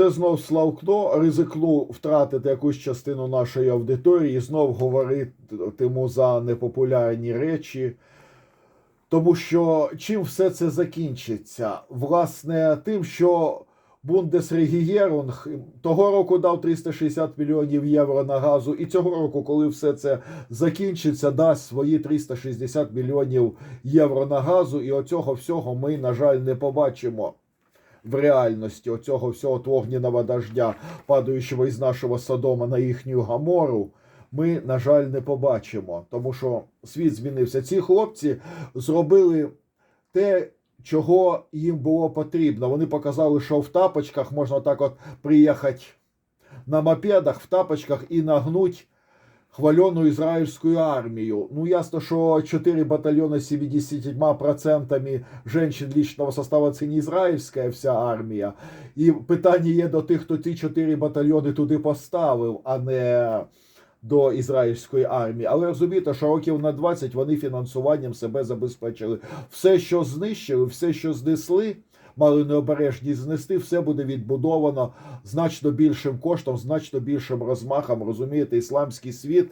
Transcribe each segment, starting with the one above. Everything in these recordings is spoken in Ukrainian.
Це знов Славкно ризикну втратити якусь частину нашої аудиторії, знов говоритиму за непопулярні речі. Тому що чим все це закінчиться? Власне, тим, що Бундесрегієрунг того року дав 360 мільйонів євро на газу, і цього року, коли все це закінчиться, дасть свої 360 мільйонів євро на газу, і оцього всього ми, на жаль, не побачимо в реальності оцього всього огняного дождя, падаючого із нашого Содома на їхню Гамору, ми, на жаль, не побачимо. Тому що світ змінився. Ці хлопці зробили те, чого їм було потрібно. Вони показали, що в тапочках можна так от приїхати на мопедах, в тапочках і нагнуть хвалену ізраїльську армію. Ну, ясно, що 4 батальйони з 70% женщин личного состава це не ізраїльська вся армія. І питання є до тих, хто ці 4 батальйони туди поставив, а не до ізраїльської армії. Але розумієте, що років на 20 вони фінансуванням себе забезпечили. Все, що знищили, все, що знесли. Мали необережність знести, все буде відбудовано значно більшим коштом, значно більшим розмахом. Розумієте, ісламський світ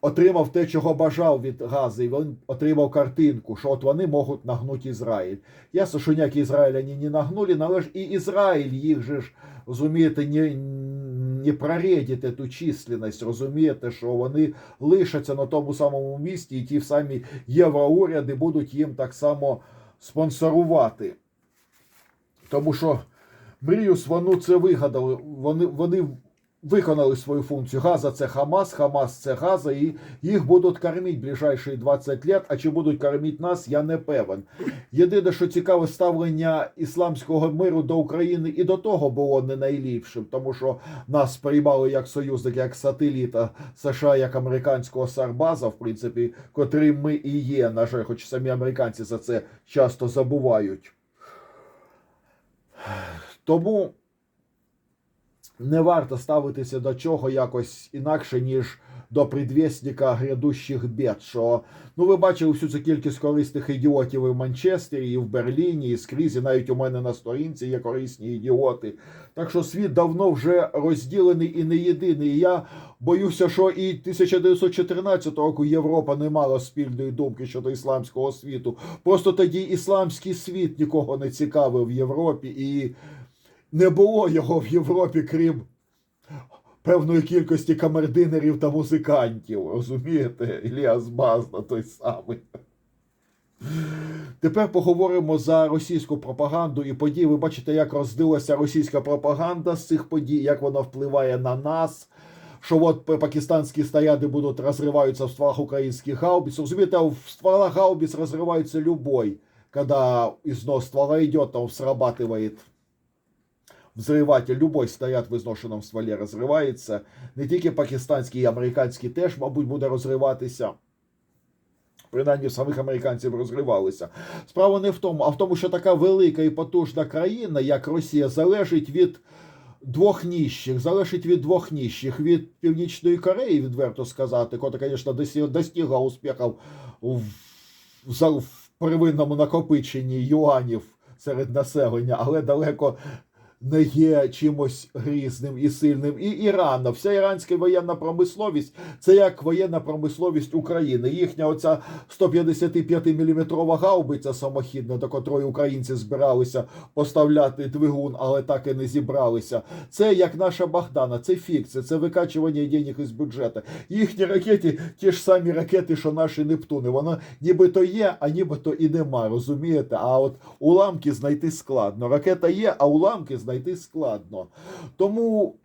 отримав те, чого бажав від Гази, і він отримав картинку, що от вони можуть нагнути Ізраїль. Ясно, що ніякі Ізраїляні не нагнули, але ж і Ізраїль їх же ж, розумієте, не, не проредить эту численність, розумієте, що вони лишаться на тому самому місці, і ті самі євроуряди будуть їм так само спонсорувати. Тому що мрію свану це вигадали. Вони, вони виконали свою функцію. Газа це Хамас, Хамас це Газа, і їх будуть кормити ближайші 20 років. А чи будуть кормити нас, я не певен. Єдине, що цікаве ставлення ісламського миру до України і до того було не найліпшим, тому що нас приймали як союзник, як сателіта США, як американського Сарбаза, в принципі, котрим ми і є. На жаль, хоч самі американці за це часто забувають. Тому не варто ставитися до чого якось інакше, ніж до предвісника грядущих бед. Що ну ви бачили всю цю кількість корисних ідіотів і в Манчестері, і в Берліні, і скрізь, навіть у мене на сторінці є корисні ідіоти. Так що світ давно вже розділений і не єдиний. І я боюся, що і 1914 року Європа не мала спільної думки щодо ісламського світу. Просто тоді ісламський світ нікого не цікавив в Європі, і не було його в Європі, крім певної кількості камердинерів та музикантів. Розумієте? Іліас Базда той самий. Тепер поговоримо за російську пропаганду і події. Ви бачите, як роздилася російська пропаганда з цих подій, як вона впливає на нас. Що от пакистанські снаряди будуть розриваються в стволах українських гаубиц. Розумієте, в стволах гаубиц розривається любой, когда износ ствола идет, он срабатывает взриватель. Любой снаряд в ізношеному стволі розривається. Не тільки пакистанський, і американський теж, мабуть, буде розриватися. Принаймні самих американців розривалися. Справа не в тому, а в тому, що така велика і потужна країна, як Росія, залежить від двох ніжчих, залежить від двох ніжчих, від Північної Кореї, відверто сказати, котра, звісно, достигла успіхів в, в первинному накопиченні юанів серед населення, але далеко не є чимось грізним і сильним. І Іран, вся іранська воєнна промисловість це як воєнна промисловість України. Їхня оця 155-мм гаубиця самохідна, до котрої українці збиралися поставляти двигун, але так і не зібралися. Це як наша Богдана, це фікція, це викачування денег із бюджету. Їхні ракети, ті ж самі ракети, що наші Нептуни. Воно нібито є, а нібито і нема. Розумієте? А от уламки знайти складно. Ракета є, а уламки знайти складно. Тому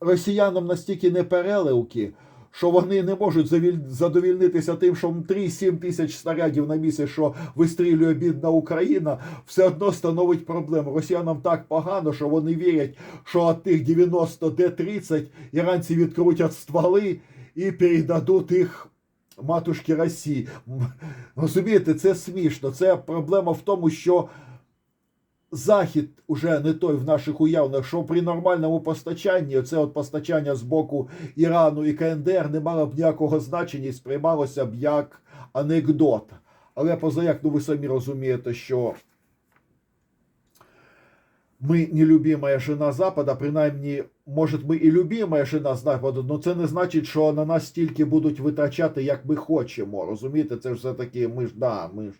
росіянам настільки не переливки, що вони не можуть задовільнитися тим, що 3-7 тисяч снарядів на місяць, що вистрілює бідна Україна, все одно становить проблему. Росіянам так погано, що вони вірять, що від тих 90 Д-30 іранці відкрутять стволи і передадуть їх матушки Росії. Розумієте, це смішно. Це проблема в тому, що Захід уже не той в наших уявленнях, що при нормальному постачанні, це от постачання з боку Ірану і КНДР не мало б ніякого значення і сприймалося б як анекдот. Але позаяк, ну ви самі розумієте, що ми нелюбимая жена Запада, принаймні, може, ми і любимая жена Западу, але це не значить, що на нас стільки будуть витрачати, як ми хочемо. Розумієте, це ж все-таки ми ж да, ми ж.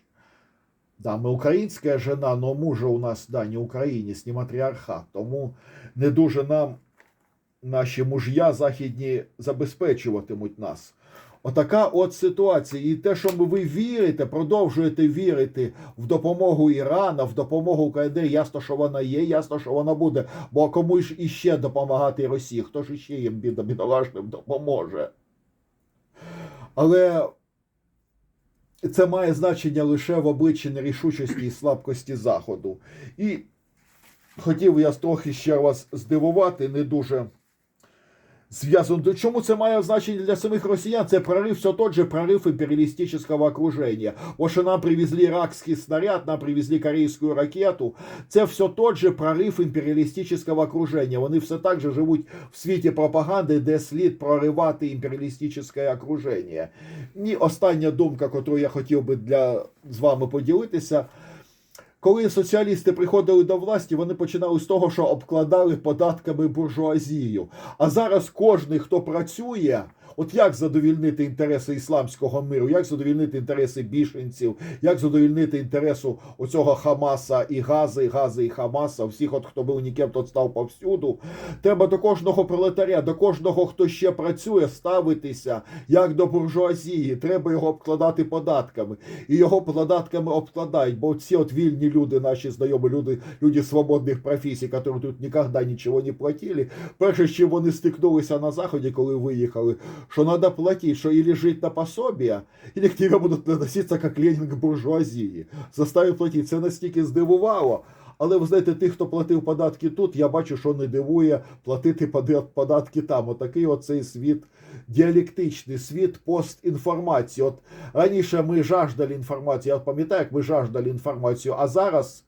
Да, ми українська жена, але мужа у нас да, не українець, не матріархат. Тому не дуже нам наші муж'я західні забезпечуватимуть нас. Отака от ситуація. І те, що ви вірите, продовжуєте вірити в допомогу Ірана, в допомогу КНДР, ясно, що вона є, ясно, що вона буде. Бо кому ж іще допомагати Росії? Хто ж іще їм бідо- бідолашним допоможе? Але це має значення лише в обличчі нерішучості і слабкості Заходу. І хотів я трохи ще вас здивувати, не дуже зв'язано. До чому це має значення для самих росіян? Це прорыв, все тот же прорыв империалистического окружения. Вот что нам привезли иракский снаряд, нам привезли корейську ракету. Це все тот же прорыв імперіалістичного окруження. Вони все так же живуть в світі пропаганди, де слід проривати імперіалістичне окруження. І остання думка, яку я хотів би для, з вами поділитися. коли соціалісти приходили до власті, вони починали з того, що обкладали податками буржуазію. А зараз кожен, хто працює, от як задовільнити інтереси ісламського миру, як задовільнити інтереси біженців, як задовільнити інтересу оцього Хамаса і Гази, Гази і Хамаса, всіх, от хто був ніким, тот став повсюду. Треба до кожного пролетаря, до кожного, хто ще працює, ставитися як до буржуазії. Треба його обкладати податками. І його податками обкладають, бо ці от вільні люди, наші знайомі люди, люди свободних професій, які тут ніколи нічого не платили. Перше, з чим вони стикнулися на заході, коли виїхали, що треба платити, що і жити на пособія, і к тебе будуть наноситися як Ленін к буржуазії. Заставить платити. Це настільки здивувало. Але ви знаєте, тих, хто платив податки тут, я бачу, що не дивує платити податки там. Отакий оцей світ діалектичний, світ постінформації. От раніше ми жаждали інформації, я пам'ятаю, як ми жаждали інформацію, а зараз.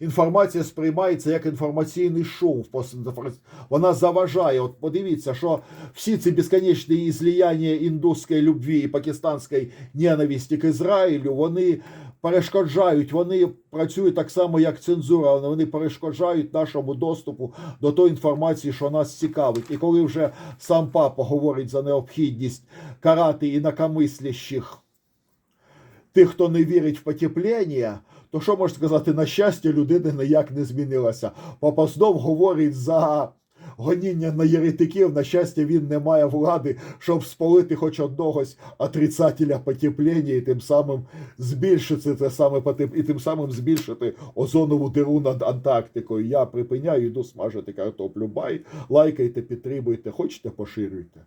Інформація сприймається як інформаційний шум. в постінформаці- Вона заважає. От подивіться, що всі ці безконечні злияння індуської любві і пакистанської ненависті к Ізраїлю, вони перешкоджають, вони працюють так само, як цензура, але вони перешкоджають нашому доступу до тої інформації, що нас цікавить. І коли вже сам папа говорить за необхідність карати інакомислящих тих, хто не вірить в потепління, то що можна сказати, на щастя, людина ніяк не змінилася. Папа знов говорить за гоніння на єретиків. На щастя, він не має влади, щоб спалити хоч одногось отрицателя потепління і тим самим збільшити це саме потеп... і тим самим збільшити озонову диру над Антарктикою. Я припиняю, йду смажити картоплю. Бай, лайкайте, підтримуйте, хочете, поширюйте.